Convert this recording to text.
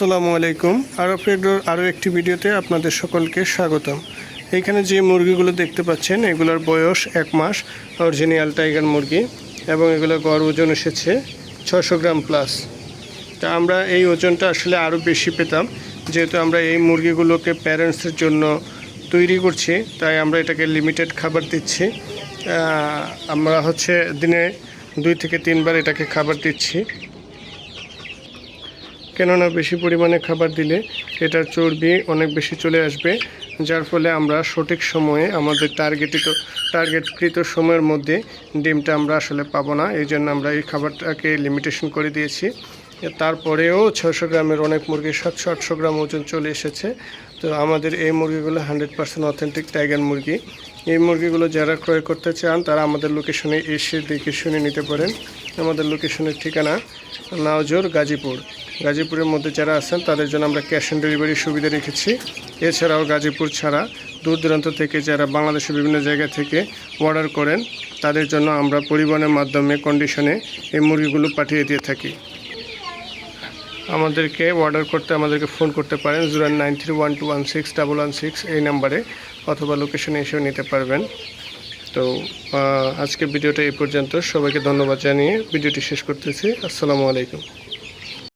আসসালামু আলাইকুম। আরও ফেডোর আরও একটি ভিডিওতে আপনাদের সকলকে স্বাগতম। এখানে যে মুরগিগুলো দেখতে পাচ্ছেন, এগুলোর বয়স এক মাস, অরিজিনাল টাইগার মুরগি, এবং এগুলো গড় ওজন এসেছে ছশো গ্রাম প্লাস। তা আমরা এই ওজনটা আসলে আরও বেশি পেতাম। যেহেতু আমরা এই মুরগিগুলোকে প্যারেন্টসের জন্য তৈরি করছি, তাই আমরা এটাকে লিমিটেড খাবার দিচ্ছি। আমরা হচ্ছে দিনে দুই থেকে তিনবার এটাকে খাবার দিচ্ছি। কেননা বেশি পরিমাণে খাবার দিলে এটার চর্বি অনেক বেশি চলে আসবে, যার ফলে আমরা সঠিক সময়ে আমাদের টার্গেটিত টার্গেটকৃত সময়ের মধ্যে ডিমটা আমরা আসলে পাবো না। এই জন্য আমরা এই খাবারটাকে লিমিটেশন করে দিয়েছি। তারপরেও ছশো গ্রামের অনেক মুরগি, সাতশো, আটশো গ্রাম ওজন চলে এসেছে। তো আমাদের এই মুরগিগুলো হান্ড্রেড পার্সেন্ট অথেন্টিক টাইগার মুরগি। এই মুরগিগুলো যারা ক্রয় করতে চান, তারা আমাদের লোকেশনে এসে দেখে শুনে নিতে পারেন। আমাদের লোকেশনের ঠিকানা নাওজোর গাজীপুর। গাজীপুরের মধ্যে যারা আছেন, তাদের জন্য আমরা ক্যাশ অন ডেলিভারির সুবিধা রেখেছি। এছাড়াও গাজীপুর ছাড়া দূর দূরান্ত থেকে যারা বাংলাদেশের বিভিন্ন জায়গা থেকে অর্ডার করেন, তাদের জন্য আমরা পরিবহনের মাধ্যমে কন্ডিশনে এই মুরগিগুলো পাঠিয়ে দিয়ে থাকি। আমাদেরকে অর্ডার করতে, আমাদেরকে ফোন করতে পারেন zero nine three one two one six double one six এই নাম্বারে অথবা লোকেশনে এসেও নিতে পারবেন। তো আজকে ভিডিওটা এই পর্যন্ত। সবাইকে ধন্যবাদ জানিয়ে ভিডিওটি শেষ করতেছি। আসসালামু আলাইকুম।